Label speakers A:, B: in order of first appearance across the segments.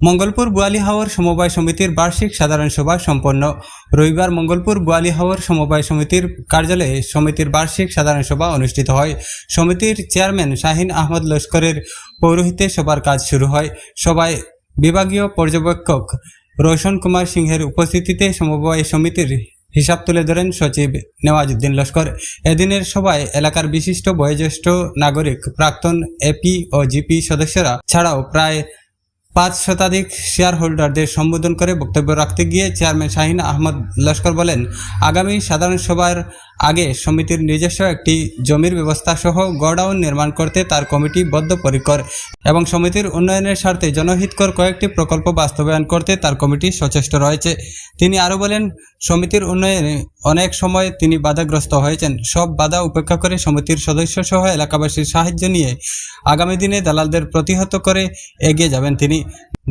A: মঙ্গলপুর হাওর সমবায় সমিতির বার্ষিক সাধারণ সভা সম্পন্ন। রবিবার মঙ্গলপুর হাওর সমবায় সমিতির কার্যালয়ে সমিতির বার্ষিক সাধারণ সভা অনুষ্ঠিত হয়। সমিতির চেয়ারম্যান শাহিন আহমদ লস্করের পৌরোহিত্যে সবার কাজ শুরু হয়। সভায় বিভাগীয় পর্যবেক্ষক রোশন কুমার সিংহের উপস্থিতিতে সমবায় সমিতির হিসাব তুলে ধরেন সচিব নেওয়াজউদ্দিন লস্কর। এদিনের সভায় এলাকার বিশিষ্ট বয়োজ্যেষ্ঠ নাগরিক, প্রাক্তন এপি ও জিপি সদস্যরা ছাড়াও প্রায় পাঁচ শতাধিক শেয়ার হোল্ডারদের সম্বোধন করে বক্তব্য রাখতে গিয়ে চেয়ারম্যান শাহিন আহমদ লস্কর বলেন, আগামী সাধারণ সভার আগে সমিতির নিজস্ব একটি জমির ব্যবস্থা সহ গোডাউন নির্মাণ করতে তার কমিটি বদ্ধপরিকর এবং সমিতির উন্নয়নের স্বার্থে জনহিতকর কয়েকটি প্রকল্প বাস্তবায়ন করতে তার কমিটি সচেষ্ট রয়েছে। তিনি আরও বলেন, সমিতির উন্নয়নে অনেক সময় তিনি বাধাগ্রস্ত হয়েছেন। সব বাধা উপেক্ষা করে সমিতির সদস্য সহ এলাকাবাসীর সাহায্য নিয়ে আগামী দিনে দালালদের প্রতিহত করে এগিয়ে যাবেন তিনি।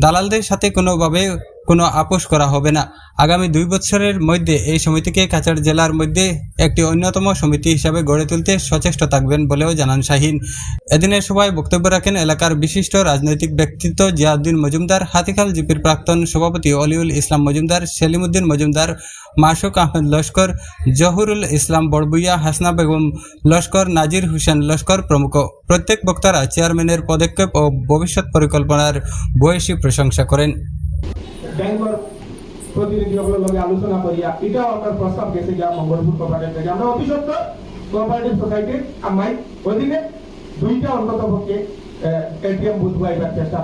A: দালালদের সাথে কোনোভাবে কোনো আপোষ করা হবে না। আগামী দুই বছরের মধ্যে এই সমিতিকে কাছাড় জেলার মধ্যে একটি অন্যতম সমিতি হিসাবে গড়ে তুলতে সচেষ্ট থাকবেন বলেও জানান শাহিন। এদিনের সভায় বক্তব্য রাখেন এলাকার বিশিষ্ট রাজনৈতিক ব্যক্তিত্ব জিয়াউদ্দিন মজুমদার, হাতিখাল জিপির প্রাক্তন সভাপতি অলিউল ইসলাম মজুমদার সেলিমউদ্দিন মজুমদার, মাসুক আহমেদ লস্কর, জহুরুল ইসলাম বড়বুইয়া, হাসনা বেগম লস্কর, নাজির হুসেন লস্কর প্রমুখ। প্রত্যেক বক্তারা চেয়ারম্যানের পদক্ষেপ ও ভবিষ্যৎ পরিকল্পনার বয়সী প্রশংসা করেন।
B: ব্যাংকর প্রতিনিধিসকলের লগে আলোচনা করিয়া এটাও প্রস্তাব গেছে মঙ্গলপুর কোঅপারেটিভ থেকে। আমরা অতি সত্তর কোঅপারেটিভ সোসাইটির আমাই অধীনে দুইটা অন্তত পক্ষে এটিএম বুথ পাইবার চেষ্টা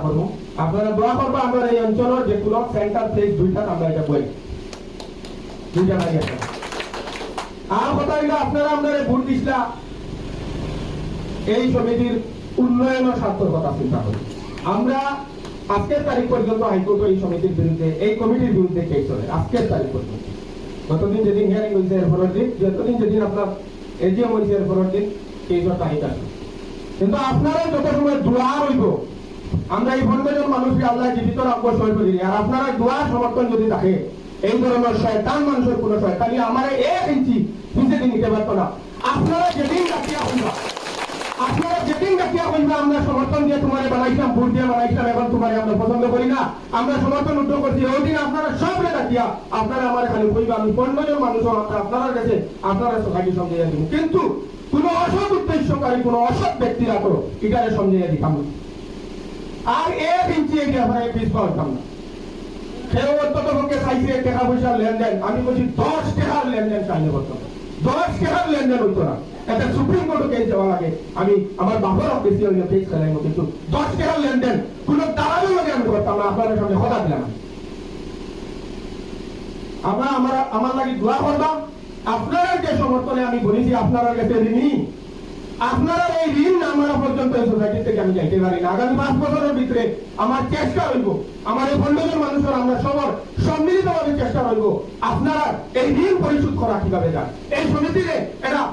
B: আপনারা দোয়া করব আমরা এই অঞ্চলের সেন্টার দুইটা আমরা এটা বই দুইটা আর কথা আপনারা ভোট এই সমিতির উন্নয়নের স্বার্থের কথা চিন্তা করি। আমরা আজকের তারিখ পর্যন্ত হাইকোর্ট এই সমিতির বিরুদ্ধে, এই কমিটির বিরুদ্ধে কেস চলে। আজকের তারিখ পর্যন্ত। গতদিন যেদিন হিয়ারিং হয়েছে, এর পরের দিন, যতদিন যেদিন আপনার এজিএম হয়েছে, এর পরের দিন কেসের তারিখ আছে কিন্তু আপনারা যত সময় দোয়া রইব, আমরা এই পনেরো মানুষকে আল্লাহ জীবিত রাখব, সই করি আর আপনারা দোয়া সমর্থন যদি থাকে, এই ধরনের শয়তান মানুষের কোনো শয়তানি আমার এক ইঞ্চি দিন নিতে পারতো না। আপনারা যেদিন হইবা আপনারা যেদিন আমরা সমর্থন দিয়ে তোমার বানাইছিলাম, ভোট দিয়ে বানাইছিলাম, এখন তোমার আমরা পছন্দ করি না। আমরা সমর্থন উদ্যোগ করছি। ওই দিন আপনারা সবরে ডাকিয়া আপনারা আমার খালি কইবা আমি পনেরো মানুষ আপনার কাছে আপনারা সোসাইটি সমঝাইয়া দিব। কিন্তু কোন অসৎ উদ্দেশ্যকারী কোন অসৎ ব্যক্তিরা তো এটারে সমঝাইয়া দিতাম না। আর এক ইঞ্চি এগিয়ে আমরা পিস পাওয়াতাম না। কেউ অন্তত পক্ষে চাইছে টাকা পয়সার লেনদেন। আমি বলছি, দশ টাকার লেনদেন চাইলে করতাম। দশ টাকার লেনদেন হইতো না। এটা সুপ্রিম কোর্টে কেস যাওয়ার আগে আমি আমার বাবার বেশি হইল কেস খেলাইব, কিন্তু দশ টাকার লেনদেন কোন দালালের লগে আমি করতাম না, আপনাদের সামনে কথা দিলাম আমরা, আমার আমার লাগি দোয়া করবা আপনারা যে সমর্থনে আমি বলেছি, আপনারা কাছে ঋণী। আপনারা এই ঋণ আমরা পর্যন্ত এই সোসাইটি থেকে আমি যাইতে পারি না। আগামী পাঁচ বছরের ভিতরে আমার চেষ্টা রইব, আমার এই পনেরো মানুষের আমরা সবার সম্মিলিতভাবে চেষ্টা রইব, আপনারা এই ঋণ পরিশোধ করা কীভাবে যায়? এই সমিতিতে গণ্যমান্য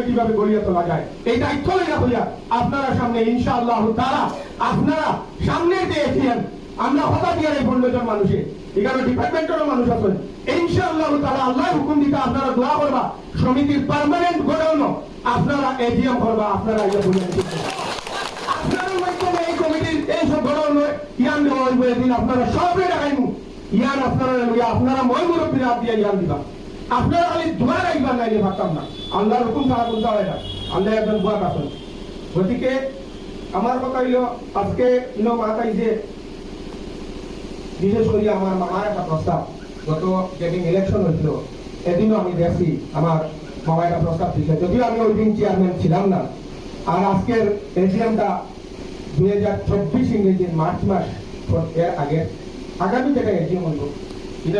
B: হিসাবে কীভাবে গড়িয়ে তোলা যায়। এই দায়িত্ব লইয়া হইয়া আপনারা সামনে ইনশাআল্লাহ তারা আপনারা সামনে দিয়েছিলেন আমরা হঠাৎ দিয়ে এই পনেরো মানুষে। এখানে ডিপার্টমেন্টেরও মানুষ আছেন। ইনশাআল্লাহ তারা আল্লাহ হুকুম দিতে আপনারা দোয়া করবা। সমিতির পার্মানেন্ট গোডাউন আপনারা এজিএম করবা, আপনারা ইয়ে বলে আপনাদের মাধ্যমে এই কমিটির এই সব ইয়ান আপনারা সবে দেখাইমু। ইয়ান আপনারা আপনারা মই মুরব্বীরা দিয়ে ইয়ান দিবা। আপনারা খালি না আল্লাহর হুকুম ছাড়া হয় না। আল্লাহ একজন গতিকে আমার কথা হইল, আজকে ইনো যে বিশেষ করে আমার মামার একটা প্রস্তাব। গত যেদিন ইলেকশন হয়েছিল, এদিনও আমি দেখছি আমার মামা একটা প্রস্তাব দিয়েছে। যদিও আমি ওই দিন চেয়ারম্যান ছিলাম না। আর আজকের এজিএমটা দুই হাজার চব্বিশ ইংরেজির মার্চ মাস, এর আগে আগামী যেটা এজিএম হইব এটা